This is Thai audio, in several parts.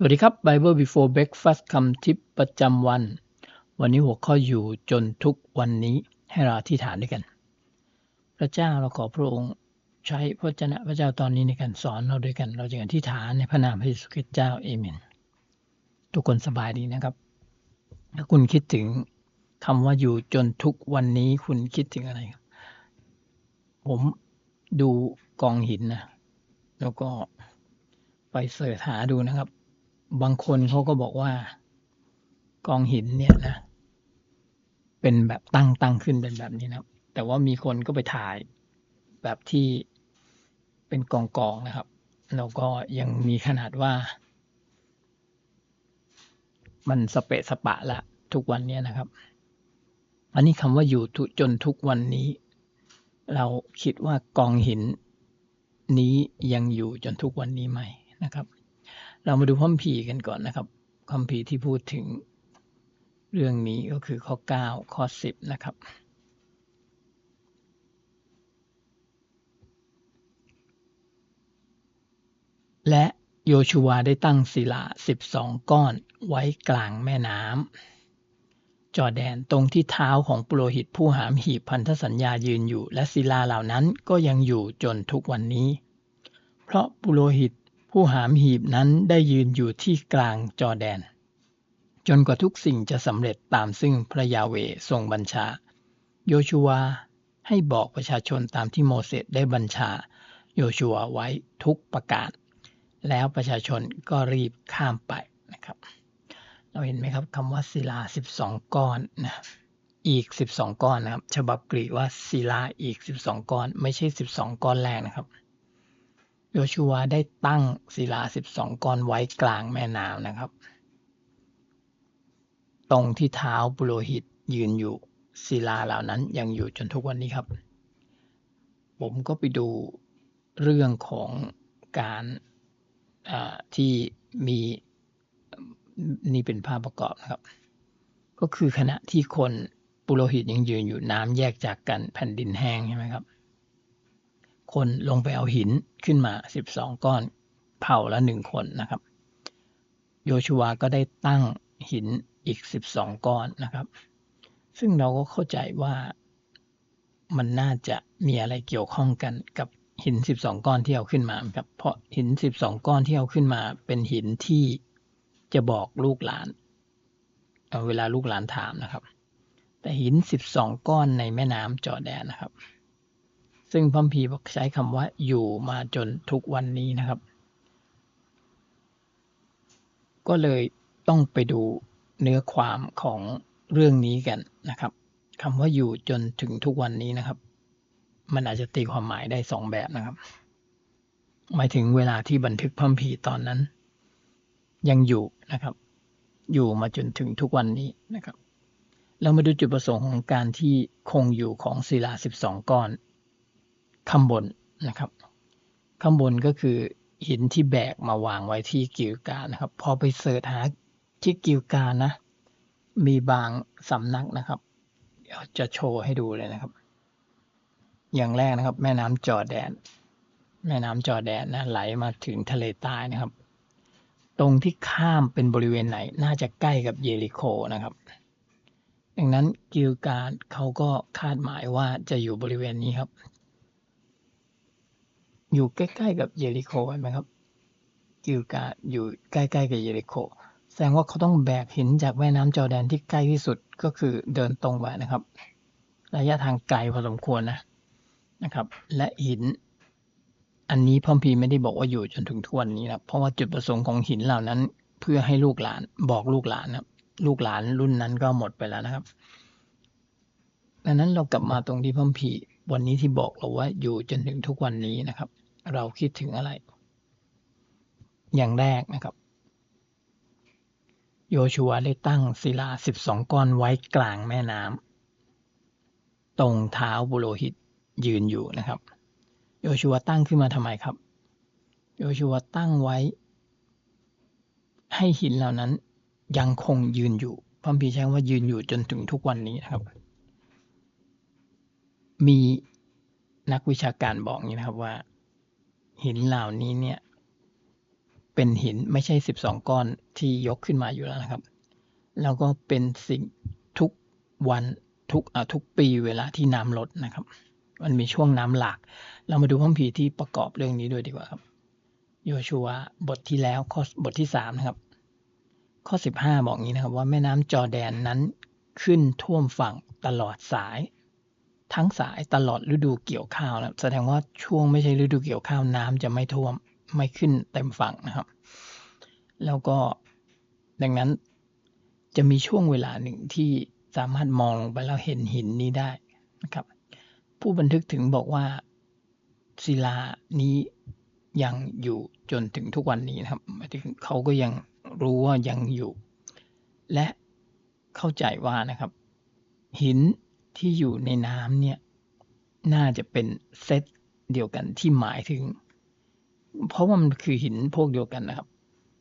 สวัสดีครับ Bible Before Breakfast คำทิปประจำวัน วันนี้หัวข้ออยู่จนทุกวันนี้ให้เราอธิษฐานด้วยกัน พระเจ้าเราขอพระองค์ใช้พระเจ้าพระเจ้าตอนนี้ในการสอนเราด้วยกัน เราจะอธิษฐานในพระนามพระเยซูคริสต์เจ้าเอเมนทุกคนสบายดีนะครับ ถ้าคุณคิดถึงคำว่าอยู่จนทุกวันนี้คุณคิดถึงอะไร ผมดูกองหินนะแล้วก็ไปเสิร์ชหาดูนะครับ บางคนเขาก็บอกว่า กองหินเนี่ยนะ เป็นแบบตั้งตั้งขึ้นเป็นแบบนี้นะแต่ว่ามีคนก็ไปถ่ายแบบที่เป็นกองกองนะครับแล้วก็ยังมีขนาดว่า มันสเปะสปะละ ทุกวันนี้นะครับ อันนี้คำว่าอยู่จนทุกวันนี้ เราคิดว่ากองหินนี้ยังอยู่จนทุกวันนี้ไหมนะครับ เรามาดูพระคัมภีร์กันก่อนนะครับคำภีร์ที่พูดถึงเรื่องนี้ก็คือข้อ 9 ข้อ 10 นะครับ และโยชูวาได้ตั้งศิลา 12 ก้อนไว้กลางแม่น้ำจอแดนตรงที่เท้าของปุโรหิตผู้หามหีบพันธสัญญายืนอยู่ และศิลาเหล่านั้นก็ยังอยู่จนทุกวันนี้ เพราะปุโรหิต ผู้หามหีบนั้นได้ยืนอยู่ที่กลางจอแดน จนกว่าทุกสิ่งจะสำเร็จตามซึ่งพระยาเวทรงบัญชา โยชูวาให้บอกประชาชนตามที่โมเสสได้บัญชา โยชูวาไว้ทุกประการแล้วประชาชนก็รีบข้ามไปนะครับ เราเห็นไหมครับคำว่าศิลา 12 ก้อนนะอีก 12 ก้อนนะครับ ฉบับกรีกว่าศิลาอีก 12 ก้อน ไม่ใช่ 12 ก้อนแรกนะครับ โยชูวาได้ตั้งศิลา12ก้อนไว้กลางแม่น้ำนะครับ ตรงที่เท้าปุโรหิตยืนอยู่ศิลาเหล่านั้นยังอยู่จนทุกวันนี้ครับ ผมก็ไปดูเรื่องของการที่มีนี่เป็นภาพประกอบนะครับ ก็คือขณะที่คนปุโรหิตยังยืนอยู่น้ำแยกจากกันแผ่นดินแห้งใช่ไหมครับ คนลงไปเอาหินขึ้นมา 12 ก้อน เผ่าละหนึ่งคนนะครับ โยชูวก็ได้ตั้งหินอีก 12 ก้อนนะครับ ซึ่งเราก็เข้าใจว่ามันน่าจะมีอะไรเกี่ยวข้องกันกับหิน 12 ก้อนที่เอาขึ้นมาครับ เพราะหิน 12 ก้อนที่เอาขึ้นมา เป็นหินที่จะบอกลูกหลานเาเวลาลูกหลานถามนะครับ แต่หิน 12 ก้อนในแม่น้ำจอแดนนะครับ ซึ่งพัมพีใช้คำว่าอยู่มาจนทุกวันนี้นะครับ ก็เลยต้องไปดูเนื้อความของเรื่องนี้กันนะครับคำว่าอยู่จนถึงทุกวันนี้นะครับ มันอาจจะตีความหมายได้สองแบบนะครับ หมายถึงเวลาที่บันทึกพัมพีตอนนั้น ยังอยู่นะครับ อยู่มาจนถึงทุกวันนี้นะครับ เรามาดูจุดประสงค์ของการที่คงอยู่ของศิลา 12 ก้อน ข้างบนนะครับข้างบนก็คือหินที่แบกมาวางไว้ที่กิลกานะครับ พอไปเสิร์ชหาที่กิลกานะ มีบางสำนักนะครับเดี๋ยวจะโชว์ให้ดูเลยนะครับ อย่างแรกนะครับ แม่น้ำจอแดน แม่น้ำจอแดนนะไหลมาถึงทะเลใต้นะครับ ตรงที่ข้ามเป็นบริเวณไหน น่าจะใกล้กับเยริโคนะครับ ดังนั้นกิลกาเขาก็คาดหมายว่าจะอยู่บริเวณนี้ครับ อยู่ใกล้ๆกับเยริโคเห็นไหมครับกิลกาอยู่ใกล้ๆกับเยริโค แสดงว่าเขาต้องแบกหินจากแม่น้ำจอแดนที่ใกล้ที่สุดก็คือเดินตรงไปนะครับ ระยะทางไกลพอสมควรนะนะครับ และหิน อันนี้พ่อพีไม่ได้บอกว่าอยู่จนถึงทุกวันนี้นะเพราะว่าจุดประสงค์ของหินเหล่านั้น เพื่อให้ลูกหลานบอกลูกหลานนะลูกหลานรุ่นนั้นก็หมดไปแล้วนะครับดังนั้นเรากลับมาตรงที่พ่อพีวันนี้ที่บอกเราว่าอยู่จนถึงทุกวันนี้นะครับ เราคิดถึงอะไร อย่างแรกนะครับ โยชัวได้ตั้งศิลา12ก้อนไว้กลางแม่น้ำตรงเท้าบุโรหิตยืนอยู่นะครับ โยชัวตั้งขึ้นมาทำไมครับ โยชัวตั้งไว้ ให้หินเหล่านั้นยังคงยืนอยู่พัมพีใช้ว่ายืนอยู่จนถึงทุกวันนี้นะครับ มีนักวิชาการบอกนี้นะครับว่า หินเหล่านี้เนี่ยเป็นหินไม่ใช่ 12 ก้อนที่ยกขึ้นมาอยู่แล้วนะครับ แล้วก็เป็นสิ่งทุกวันทุกทุกปีเวลาที่น้ำลดนะครับ มันมีช่วงน้ำหลาก เรามาดูพระคัมภีร์ที่ประกอบเรื่องนี้ด้วยดีกว่าครับ โยชัวบทที่แล้วข้อบทที่สามนะครับ ข้อสิบห้าบอกงี้นะครับว่าแม่น้ำจอแดนนั้นขึ้นท่วมฝั่งตลอดสาย ทั้งสายตลอดฤดูเกี่ยวข้าวนะแสดงว่าช่วงไม่ใช่ฤดูเกี่ยวข้าวน้ำจะไม่ท่วมไม่ขึ้นเต็มฝั่งนะครับ แล้วก็ดังนั้นจะมีช่วงเวลาหนึ่งที่สามารถมองลงไปแล้วเห็นหินนี้ได้นะครับ ผู้บันทึกถึงบอกว่าศิลานี้ยังอยู่จนถึงทุกวันนี้นะครับหมายถึงเขาก็ยังรู้ว่ายังอยู่ และเข้าใจว่านะครับ หิน ที่อยู่ในน้ำเนี่ย น่าจะเป็นเซตเดียวกันที่หมายถึง เพราะว่ามันคือหินพวกเดียวกันนะครับ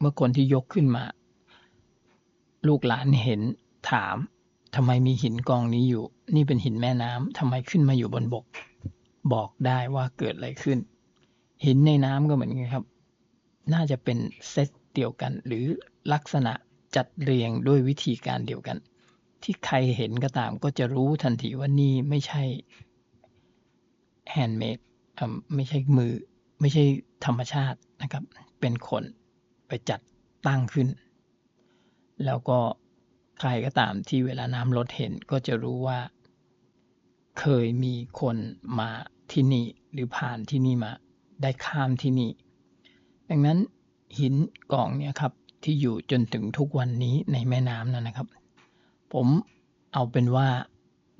เมื่อคนที่ยกขึ้นมา ลูกหลานเห็นถามทำไมมีหินกองนี้อยู่ นี่เป็นหินแม่น้ำทำไมขึ้นมาอยู่บนบก บอกได้ว่าเกิดอะไรขึ้น หินในน้ำก็เหมือนกันครับ น่าจะเป็นเซตเดียวกัน หรือลักษณะจัดเรียงด้วยวิธีการเดียวกัน ที่ใครเห็นก็ตามก็จะรู้ทันทีว่านี่ไม่ใช่แฮนด์เมดไม่ใช่มือไม่ใช่ธรรมชาตินะครับ เป็นคนไปจัดตั้งขึ้น แล้วก็ใครก็ตามที่เวลาน้ำลดเห็นก็จะรู้ว่า เคยมีคนมาที่นี่หรือผ่านที่นี่มาได้ข้ามที่นี่ ดังนั้นหินกล่องเนี่ยครับที่อยู่จนถึงทุกวันนี้ในแม่น้ำนั่นนะครับ ผมเอาเป็นว่า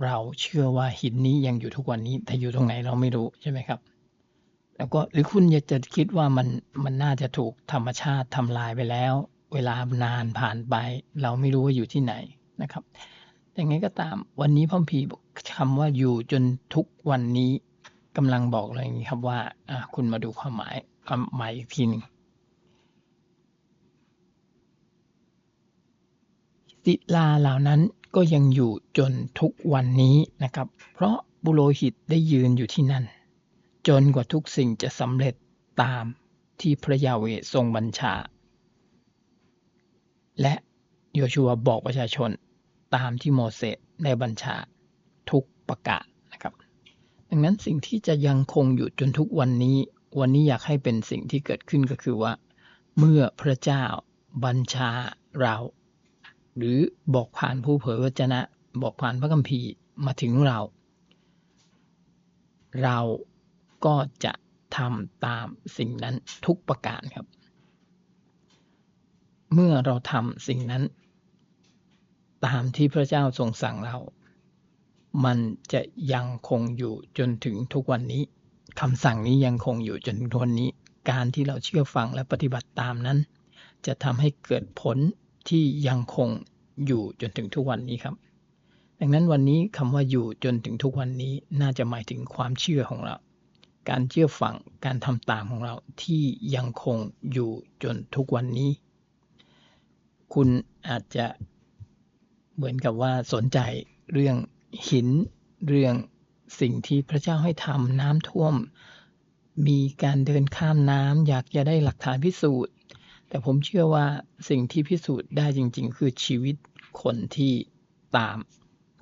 เราเชื่อว่าหินนี้ยังอยู่ทุกวันนี้ แต่อยู่ตรงไหนเราไม่รู้ใช่ไหมครับ แล้วก็หรือคุณอยากจะคิดว่ามันมันน่าจะถูกธรรมชาติทำลายไปแล้ว เวลานานผ่านไป เราไม่รู้ว่าอยู่ที่ไหนนะครับแต่ไงก็ตามวันนี้พ่อพีบอกคำว่าอยู่จนทุกวันนี้กำลังบอกเลยอย่างนี้ครับว่าคุณมาดูความหมายความหมายอีกทีหนึ่ง ศิลาเหล่านั้นก็ยังอยู่จนทุกวันนี้นะครับ เพราะบุโรหิตได้ยืนอยู่ที่นั่น จนกว่าทุกสิ่งจะสำเร็จตามที่พระยาเวทรงบัญชา และโยชัวบอกประชาชนตามที่โมเสสได้บัญชาทุกประกาศนะครับ ดังนั้นสิ่งที่จะยังคงอยู่จนทุกวันนี้ วันนี้อยากให้เป็นสิ่งที่เกิดขึ้นก็คือว่า เมื่อพระเจ้าบัญชาเรา หรือบอกผ่านผู้เผยวจนะ บอกผ่านพระคัมภีร์มาถึงเรา เราก็จะทำตามสิ่งนั้นทุกประการครับ เมื่อเราทำสิ่งนั้น ตามที่พระเจ้าทรงสั่งเรา มันจะยังคงอยู่จนถึงทุกวันนี้คำสั่งนี้ยังคงอยู่จนถึงทุกวันนี้ การที่เราเชื่อฟังและปฏิบัติตามนั้น จะทำให้เกิดผล ที่ยังคงอยู่จนถึงทุกวันนี้ครับ ดังนั้นวันนี้คำว่าอยู่จนถึงทุกวันนี้น่าจะหมายถึงความเชื่อของเรา การเชื่อฟังการทำตามของเราที่ยังคงอยู่จนทุกวันนี้ คุณอาจจะเหมือนกับว่าสนใจเรื่องหิน เรื่องสิ่งที่พระเจ้าให้ทำน้ำท่วม มีการเดินข้ามน้ำอยากจะได้หลักฐานพิสูจน์ แต่ผมเชื่อว่าสิ่งที่พิสูจน์ได้จริง ๆ คือชีวิตคนที่ตาม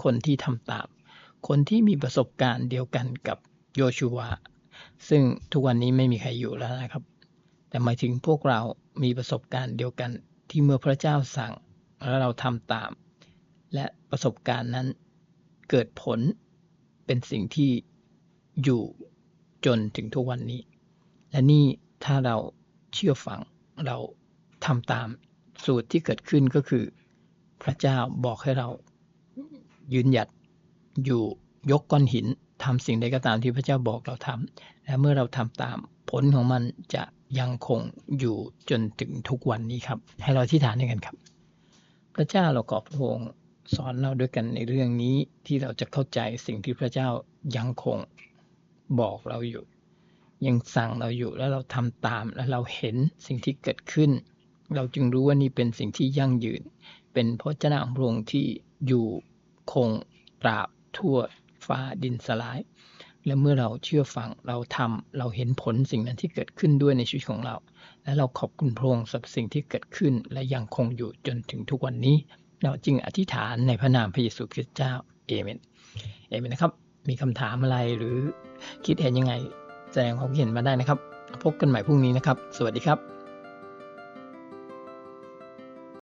คนที่ทำตาม คนที่มีประสบการณ์เดียวกันกับโยชูวาซึ่งทุกวันนี้ไม่มีใครอยู่แล้วนะครับ แต่หมายถึงพวกเรามีประสบการณ์เดียวกันที่เมื่อพระเจ้าสั่งแล้วเราทำตาม และประสบการณ์นั้นเกิดผลเป็นสิ่งที่อยู่จนถึงทุกวันนี้ และนี่ถ้าเราเชื่อฟัง เราทำตามสูตรที่เกิดขึ้นก็คือ พระเจ้าบอกให้เรายืนหยัดอยู่ยกก้อนหินทำสิ่งใดก็ตามที่พระเจ้าบอกเราทำและเมื่อเราทำตามผลของมันจะยังคงอยู่จนถึงทุกวันนี้ครับ ให้เราที่ฐานด้วยกันครับ พระเจ้าเราขอบพระองค์สอนเราด้วยกันในเรื่องนี้ที่เราจะเข้าใจสิ่งที่พระเจ้ายังคงบอกเราอยู่ ยังสั่งเราอยู่แล้วเราทำตามแล้วเราเห็นสิ่งที่เกิดขึ้น เราจึงรู้ว่านี่เป็นสิ่งที่ยั่งยืน เป็นพระเจ้าของพระองค์ที่อยู่คงตราบทั่วฟ้าดินสลาย และเมื่อเราเชื่อฟังเราทำเราเห็นผลสิ่งนั้นที่เกิดขึ้นด้วยในชีวิตของเรา และเราขอบคุณพระองค์สำหรับสิ่งที่เกิดขึ้นและยังคงอยู่จนถึงทุกวันนี้ เราจึงอธิษฐานในพระนามพระเยซูคริสต์เจ้าเอเมนเอเมนนะครับมีคำถามอะไรหรือคิดเห็นยังไง แสดงความเห็นมาได้นะครับ พบกันใหม่พรุ่งนี้นะครับ สวัสดีครับ